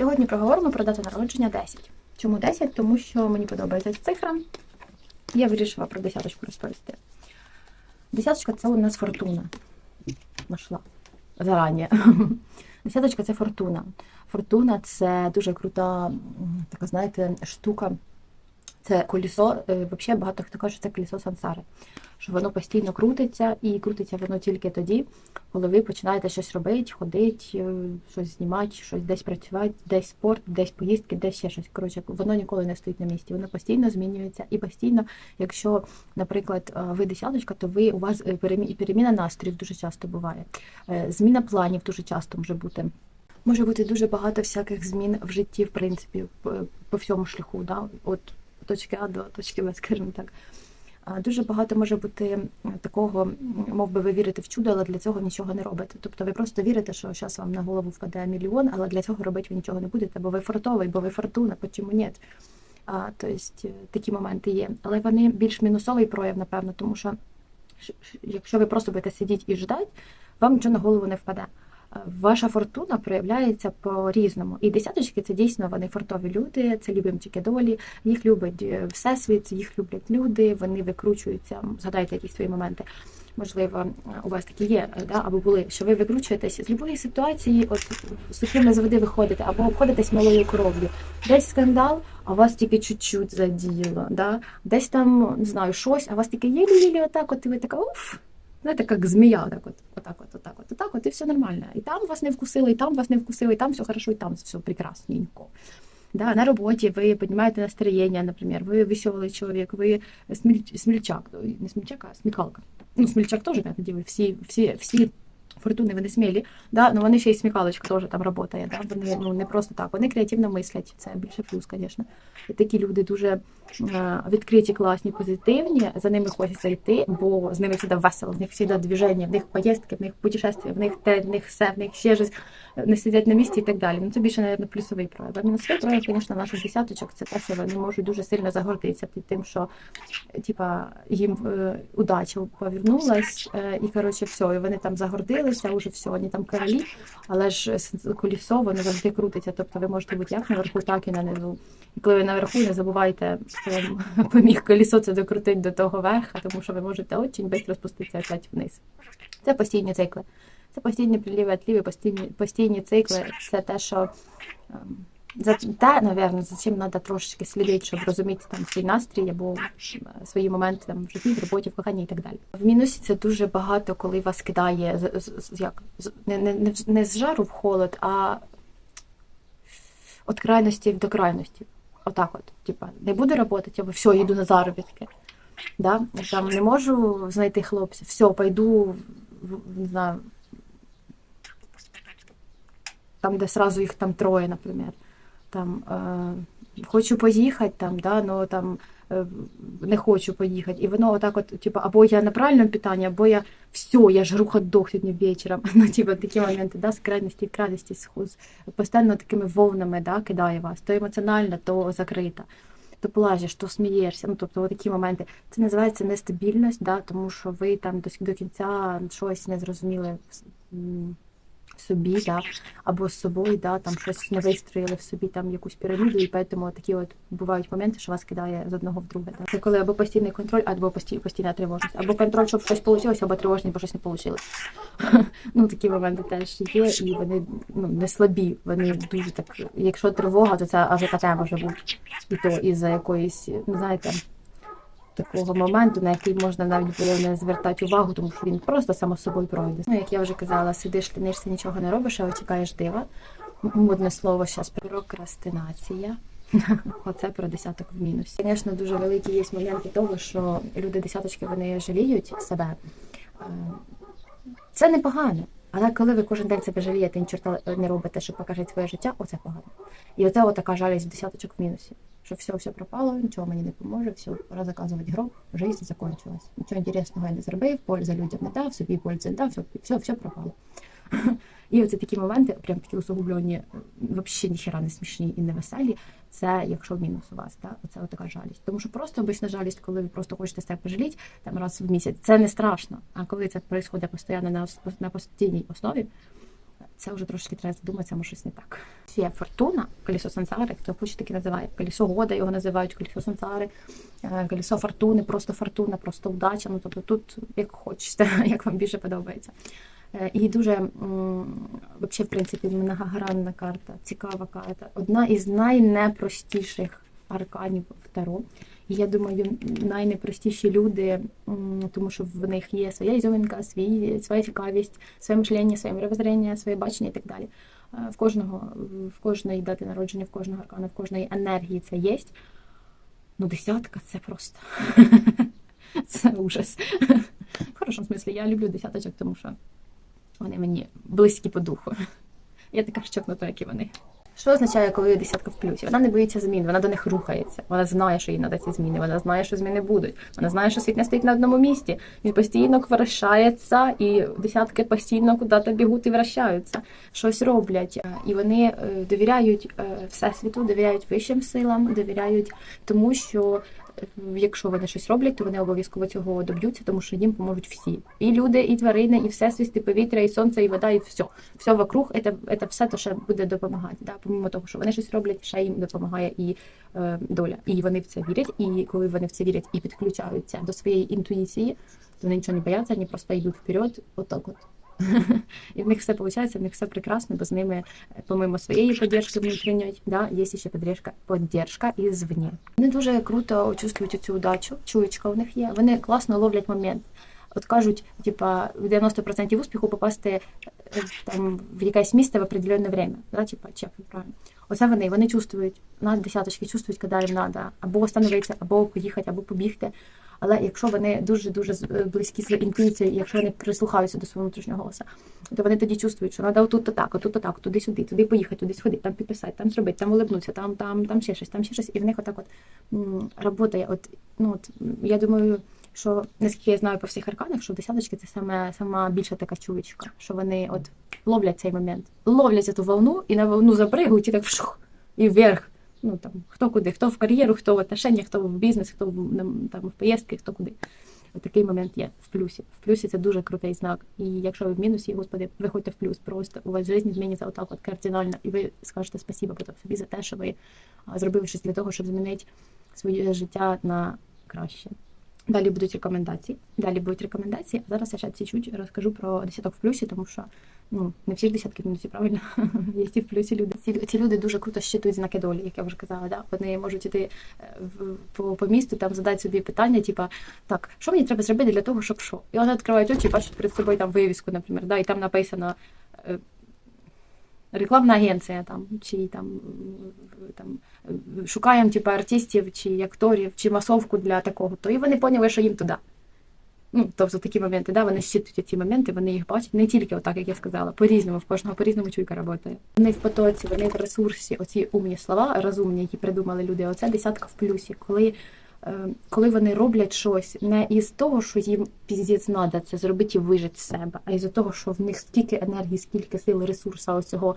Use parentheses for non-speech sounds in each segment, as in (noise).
Сьогодні проговоримо про дату народження 10. Чому 10? Тому що мені подобається ця цифра. Я вирішила про десяточку розповісти. Десяточка це у нас фортуна. Нашла зарані. (laughs) Десяточка це фортуна. Фортуна це дуже крута, така, знаєте, штука. Це колесо, е, взагалі багато хто каже, що це колесо сансари. Що воно постійно крутиться, і крутиться воно тільки тоді, коли ви починаєте щось робити, ходити, е, щось знімати, щось десь працювати, десь спорт, десь поїздки, десь ще щось. Коротше, воно ніколи не стоїть на місці. Воно постійно змінюється. І постійно, якщо, наприклад, е, ви десяточка, то ви у вас перемі- переміна настроїв дуже часто буває. Зміна планів дуже часто може бути. Може бути дуже багато всяких змін в житті, в принципі, по всьому шляху. Да? От точки А до точки Б, скажімо так. Дуже багато може бути такого, мов би ви вірите в чудо, але для цього нічого не робите. Тобто ви просто вірите, що зараз вам на голову впаде мільйон, але для цього робити ви нічого не будете, бо ви фартовий, бо ви фортуна, чому ні? Тобто е, такі моменти є. Але вони більш мінусовий прояв, напевно, тому що якщо ви просто будете сидіти і ждати, вам нічого на голову не впаде. Ваша фортуна проявляється по-різному. І десяточки це дійсно вони фартові люди, це любимчики долі, їх любить е, всесвіт, їх люблять люди, вони викручуються. Згадайте якісь свої моменти. Можливо, у вас такі є, да, або були, що ви викручуєтесь з будь-якої ситуації, от сухими з води виходите, або обходитесь малою кров'ю. Десь скандал, а вас тільки чуть-чуть заділо. Да? Десь там, не знаю, щось, а вас тільки єлі-єлі отак, от і ви така уф. Знаєте, як змія, так от, отак, от, отак, от, отак, от, і все нормально. І там вас не вкусили, і там вас не вкусили, і там все хорошо, і там все прекрасненько. Да, на ви піднімаєте настроєння, наприклад, ви веселий чоловік, ви сміль, смільчак, не смільчак, а смікалка. Ну, смільчак теж, я тоді, всі, всі, всі фортуни, вони смілі, да, але вони ще й смікалочка теж там працює, да, вони ну, не просто так, вони креативно мислять, це більше плюс, звісно. І такі люди дуже е, відкриті, класні, позитивні, за ними хочеться йти, бо з ними завжди весело, в них завжди движення, в них поїздки, в них путешествия, в них те, в них все, в них ще щось, не сидять на місці і так далі. Ну це більше, навіть, плюсовий прояв. А мінусовий прояв, звісно, наших десяточок, це те, що вони можуть дуже сильно загордитися під тим, що типа їм е, удача повернулась, е, і коротше все, і вони там загордилися, уже вони там королі, але ж колісо воно завжди крутиться. Тобто ви можете бути як наверху, так і нанизу. І коли ви наверху, не забувайте, що (laughs) поміг колісо це докрутити до того верха, тому що ви можете дуже швидко спуститися опять вниз. Це постійні цикли. Це постійні приліви, відліви, постійні, постійні цикли. Це те, що те, напевно, за чим треба трошечки слідити, щоб розуміти там свій настрій або е, свої моменти там в житті, в роботі, в коханні і так далі. В мінусі це дуже багато, коли вас кидає як не, не, не, з жару в холод, а від крайності до крайності. Отак от, типа, не буду працювати, або все, йду на заробітки. Да? Там не можу знайти хлопця, все, пойду, не знаю, там, де сразу їх там троє, наприклад. Там, е, хочу поїхати, там, да, но там е, не хочу поїхати. І воно отак от, типу, або я на правильному питанні, або я все, я жру хот-дог сьогодні вечором. (laughs) Ну, типу, такі моменти, да, з крайності в крайності, постійно такими волнами да, кидає вас, то емоціонально, то закрита. То плачеш, то смієшся, ну тобто такі моменти. Це називається нестабільність, да, тому що ви там до, до кінця щось не зрозуміли собі, да, або з собою, да, там щось не вистроїли в собі там якусь піраміду, і тому такі от бувають моменти, що вас кидає з одного в друге. Да. Це коли або постійний контроль, або постійна, тривожність, або контроль, щоб щось вийшло, або тривожність, бо щось не вийшло. (laughs) Ну такі моменти теж є, і вони ну, не слабі. Вони дуже так. Якщо тривога, то це АЖКТ може бути. І то із-за якоїсь, ну знаєте. Такого моменту, на який можна навіть було не звертати увагу, тому що він просто само собою пройде. Ну, як я вже казала, сидиш, лінишся, нічого не робиш, а чекаєш дива. Модне слово зараз прокрастинація. (laughs) Оце про десяток в мінусі. Звісно, дуже великі є моменти того, що люди десяточки вони жаліють себе. Е, Це непогано. Але коли ви кожен день себе жалієте, і чорта не робите, щоб покажете своє життя, оце погано. І оце отака жалість в десяточок в мінусі. Що все, все пропало, нічого мені не поможе, все, пора заказувати гроб, життя закончилась. Нічого інтересного я не зробив, польза людям не дав, собі пользи не дав, все, все, все пропало. І оце такі моменти, прям такі усугублені, взагалі ніхера не смішні і не веселі. Це якщо мінус у вас, да? оце така жалість. Тому що просто обична жалість, коли ви просто хочете себе пожаліти там раз в місяць, це не страшно. А коли це відбувається постійно на, на постійній основі, це вже трошки треба задуматися, може щось не так. Є фортуна, колесо сансари, хто хоче таки називає. Колесо года його називають, колесо сансари, е, колесо фортуни, просто фортуна, просто вдача. Ну тобто тут як хочете, (laughs) як вам більше подобається. Е, І дуже вообще, в принципі, многогранна карта, цікава карта. Одна із найнепростіших арканів в Таро. І я думаю, найнепростіші люди, тому що в них є своя ізюминка, свій, своя цікавість, своє мишлення, своє мировоззрення, своє бачення і так далі. Е, В кожного, в кожної дати народження, в кожного аркана, в кожної енергії це є. Ну, десятка це просто (laughs) це ужас. В хорошому смислі, я люблю десяточок, тому що вони мені близькі по духу. (laughs) Я така ж чокнута, як і вони. Що означає, коли десятка в плюсі? Вона не боїться змін, вона до них рухається. Вона знає, що їй треба ці зміни, вона знає, що зміни будуть. Вона знає, що світ не стоїть на одному місці. Він постійно вращається, і десятки постійно куди-то бігуть і вращаються, щось роблять. Е, І вони е, довіряють е, всесвіту, довіряють вищим силам, довіряють тому, що якщо вони щось роблять, то вони обов'язково цього доб'ються, тому що їм поможуть всі. І люди, і тварини, і всесвіт, і повітря, і сонце, і вода, і все. Все вокруг, це, це все те, що буде допомагати. Да? Помимо того, що вони щось роблять, ще їм допомагає і е, доля. І вони в це вірять. І коли вони в це вірять і підключаються до своєї інтуїції, то вони нічого не бояться, вони просто йдуть вперед, отак от. (laughs) І в них все виходить, в них все прекрасно, бо з ними, помимо своєї підтримки внутрішньої, да, є ще підтримка, підтримка ізвні. Вони дуже круто чувствують цю удачу, чуєчка у них є. Вони класно ловлять момент. От кажуть, типа, в 90% успіху попасти е, там в якесь місце в определенне время. Да, типа, чек, правильно. Оце вони, вони чувствують, на десяточки чувствують, коли їм треба або остановитися, або поїхати, або побігти. Але якщо вони дуже дуже близькі з інтуїцією, якщо вони прислухаються до свого внутрішнього голоса, то вони тоді чувствують, що треба отут так, отут так, туди-сюди, туди поїхати, туди сходити, там підписати, там зробити, там улибнутися, там, там, там ще щось, там ще щось. І в них отак от м, работає. От, ну, от, я думаю, що наскільки я знаю по всіх арканах, що десяточки це саме сама більша така чувачка, що вони от ловлять цей момент, ловлять цю волну і на волну запригують і так вшух, і вверх. Ну там хто куди, хто в кар'єру, хто в отношеннях, хто в бізнес, хто в там в поїздки, хто куди. Такий момент є в плюсі. В плюсі це дуже крутий знак. І якщо ви в мінусі, господи, виходьте в плюс. Просто у вас життя зміниться отак, от кардинально, і ви скажете спасіба потім собі за те, що ви зробили щось для того, щоб змінити своє життя на краще. Далі будуть рекомендації. Далі будуть рекомендації. А зараз я ще чуть-чуть розкажу про десяток в плюсі, тому що ну не всі ж десятки в мінусі, правильно? (laughs) Є ті в плюсі люди. Ці, ці люди дуже круто щитують знаки долі, як я вже казала. Да? Вони можуть іти е, по, по місту, там задати собі питання, типа так, що мені треба зробити для того, щоб що? І вони відкривають очі, бачать перед собою там вивіску, наприклад, да? і там написано. Рекламна агенція там, чи там, там шукаємо типу, артистів, чи акторів, чи масовку для такого, то і вони поняли, що їм туди. Ну, тобто такі моменти, да, вони щитують ці моменти, вони їх бачать не тільки отак, як я сказала, по-різному, в кожного по-різному чуйка працює. Вони в потоці, вони в ресурсі, оці умні слова, розумні, які придумали люди. Оце десятка в плюсі, коли, коли вони роблять щось не із того, що їм піздець треба це зробити і вижити з себе, а із того, що в них стільки енергії, скільки сил, ресурсу оцього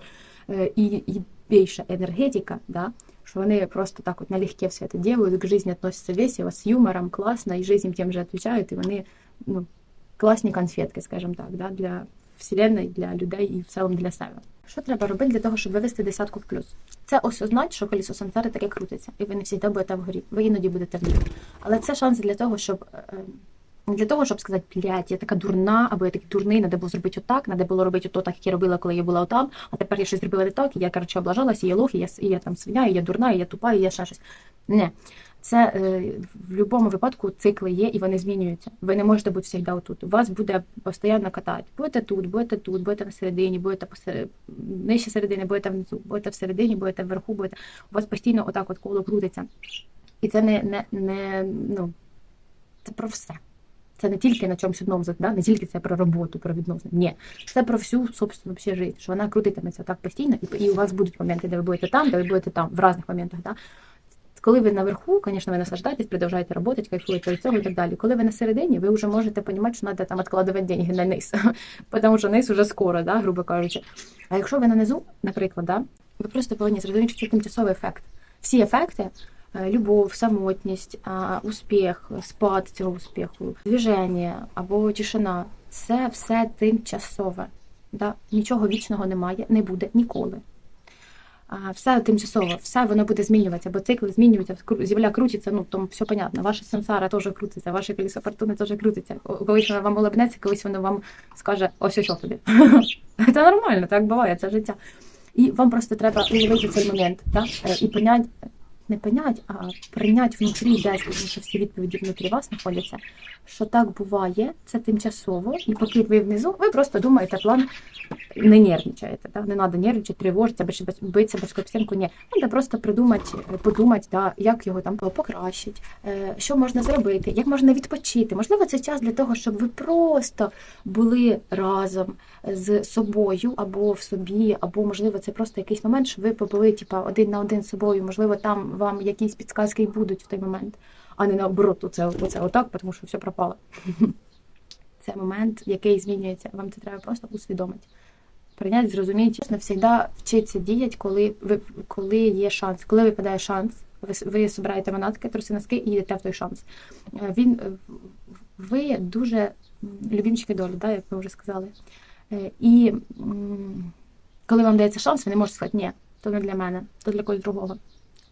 е, і, і більша енергетика, да, что они просто так вот налегке все это делают, к жизни относятся весело, с юмором, классно, и жизнь им тем же отвечают, и вони ну, класні конфетки, скажімо так, да, для вселенної, для людей і в цілому для себе. Що треба робити для того, щоб вивести десятку в плюс? Це осознати, що колесо сансари таке крутиться, і ви не завжди будете вгорі, ви іноді будете вниз. Але це шанс для того, щоб. не для того, щоб сказати, блядь, я така дурна, або я такий дурний, треба було зробити отак, треба було робити ото так, як я робила, коли я була отам, а тепер я щось зробила не так, і я, коротше, облажалася, і я лох, і я, і я там свиня, і я дурна, і я тупа, і я ще щось. Не. Це е, в будь-якому випадку цикли є і вони змінюються. Ви не можете бути завжди отут. Вас буде постійно катати. Будете тут, будете тут, будете на середині, будете посеред... нижче середини, будете внизу, будете всередині, будете вверху, будете. У вас постійно отак от коло крутиться. І це не, не, не ну, це про все. Це не тільки на чомусь одному, да? не тільки це про роботу, про відносини. Ні, це про всю собственно вообще життя, що вона крутитиметься так постійно, і, і у вас будуть моменти, де ви будете там, де ви будете там, в різних моментах. Да? Коли ви наверху, звісно, ви наслаждаєтесь, продовжуєте працювати, кайфуєте від цього і так далі. Коли ви на середині, ви вже можете розуміти, що треба там відкладувати деньги на низ, (laughs) тому що низ вже скоро, да, грубо кажучи. А якщо ви на низу, наприклад, да, ви просто повинні зрозуміти, що це тимчасовий ефект. Всі ефекти е, любов, самотність, успіх, спад цього успіху, движення або тишина це все тимчасове. Да? Нічого вічного немає, не буде ніколи. Все тимчасово, все воно буде змінюватися, бо цикли змінюються, земля крутиться, ну тому все понятно. Ваша сансара теж крутиться, ваше колесо фортуни теж крутиться. Колись воно вам улыбнеться, колись воно вам скаже ось ось тобі. (laughs) Це нормально, так буває, це життя. І вам просто треба уявити цей момент, так? Е, і понять, не понять, а прийняти внутрі десь, тому що всі відповіді внутрі вас знаходяться, що так буває, це тимчасово, і поки ви внизу, ви просто думаєте план, не нервничаєте, да? не треба нервничати, тривожитися, битися без копстінку, ні. Треба просто придумати, е, подумати, да, як його там покращити, е, що можна зробити, як можна відпочити. Можливо, це час для того, щоб ви просто були разом з собою або в собі, або можливо це просто якийсь момент, що ви побули типа один на один з собою. Можливо, там вам якісь підсказки й будуть в той момент, а не наоборот, оце, оце отак, тому що все пропало. (laughs) Це момент, який змінюється. Вам це треба просто усвідомити. Прийняти, зрозуміти, чесно, завжди вчитися діяти, коли ви коли є шанс. Коли випадає шанс, ви, ви збираєте манатки, труси носки і йдете в той шанс. Е, Він ви дуже любімчики долі, да, як ви вже сказали. Е, І коли вам дається шанс, ви не можете сказати, ні, то не для мене, то для когось другого,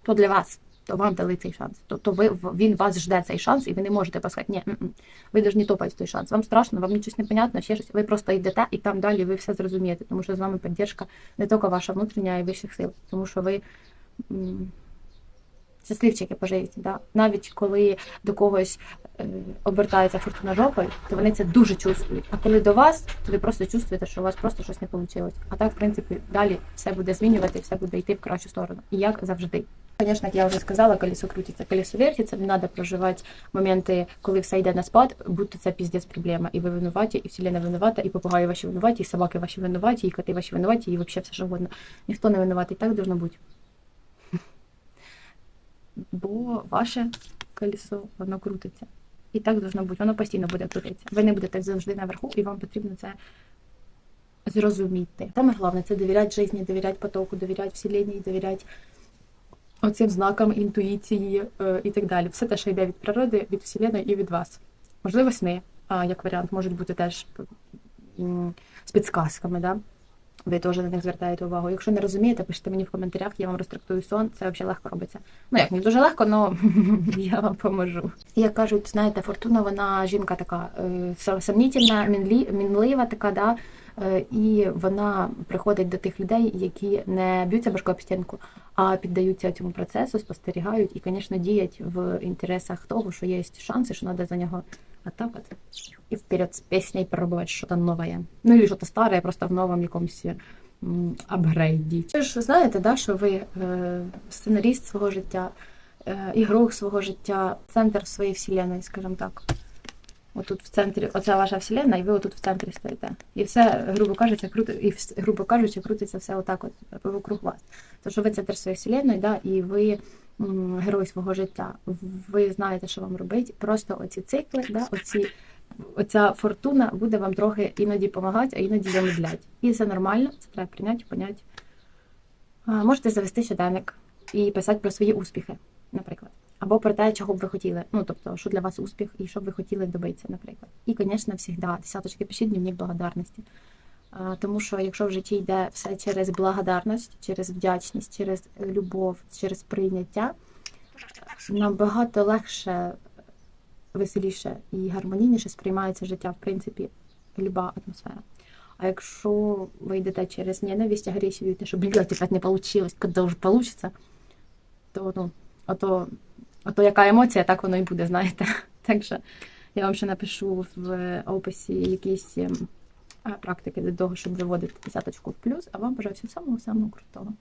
то для вас, то вам дали цей шанс. То, то ви, він вас жде цей шанс, і ви не можете сказати, ні, ви повинні топати в той шанс. Вам страшно, вам нічого не понятно, ще щось. Ви просто йдете і там далі ви все зрозумієте, тому що з вами підтримка не тільки ваша внутрішня, а й вищих сил. Тому що ви щасливчики по житті. Да? Навіть коли до когось е, обертається фортуна жопою, то вони це дуже чувствують. А коли до вас, то ви просто чувствуєте, що у вас просто щось не вийшло. А так, в принципі, далі все буде змінювати, все буде йти в кращу сторону. І як завжди. Звісно, як я вже сказала, колесо крутиться, колесо вертиться, не треба проживати моменти, коли все йде на спад, будто це піздець проблема. І ви винуваті, і вселена винувата, і попугаї ваші винуваті, і собаки ваші винуваті, і коти ваші винуваті, і взагалі все що угодно. Ніхто не винуватий, так должно бути. Бо ваше колесо, воно крутиться. І так должно бути, воно постійно буде крутитися. Ви не будете завжди наверху, і вам потрібно це зрозуміти. Саме головне це довіряти житті, довіряти потоку, довіряти вселенні, довіряти оцим знакам інтуїції е, і так далі. Все те, що йде від природи, від вселеної і від вас. Можливо, сни, як варіант, можуть бути теж з підсказками, да? Ви теж на них звертаєте увагу. Якщо не розумієте, пишіть мені в коментарях, я вам розтрактую сон. Це взагалі легко робиться. Ну як не дуже легко, але (laughs) я вам поможу. Як кажуть, знаєте, фортуна, вона жінка така е, сомнітельна, мінлива, така, да. Е, І вона приходить до тих людей, які не б'ються башкою об стінку, а піддаються цьому процесу, спостерігають і, звісно, діють в інтересах того, що є шанси, що треба за нього от і вперед з піснею пробувати щось нове. Ну, і щось старе, просто в новому якомусь апгрейді. Ви ж знаєте, да, що ви е, сценаріст свого життя, е, ігрок свого життя, центр своєї вселенної, скажімо так. Отут в центрі, оце ваша вселенна, і ви отут в центрі стоїте. І все, грубо кажучи, крути, і грубо кажучи, крутиться все отак от вокруг вас. Що ви центр своєї вселенної, да, і ви м, герой свого життя. Ви знаєте, що вам робити. Просто оці цикли, да, оці, оця фортуна буде вам трохи іноді допомагати, а іноді замедлять. І це нормально, це треба прийняти, поняти. Можете завести щоденник і писати про свої успіхи, наприклад. Або про те, чого б ви хотіли. Ну, тобто, що для вас успіх і що б ви хотіли добитися, наприклад. І, звісно, завжди десяточки пишіть дневник благодарності. Тому що якщо в житті йде все через благодарність, через вдячність, через любов, через прийняття, набагато легше, веселіше і гармонійніше сприймається життя, в принципі, люба атмосфера. А якщо ви йдете через ненависть, агресію, те, що блядь, опять не вийшло, коли вже вийде, то ну, ото, ото яка емоція, так воно і буде, знаєте. (laughs) Так що я вам ще напишу в описі якісь ем, практики для того, щоб заводити десяточку в плюс, а вам бажаю всього самого самого крутого.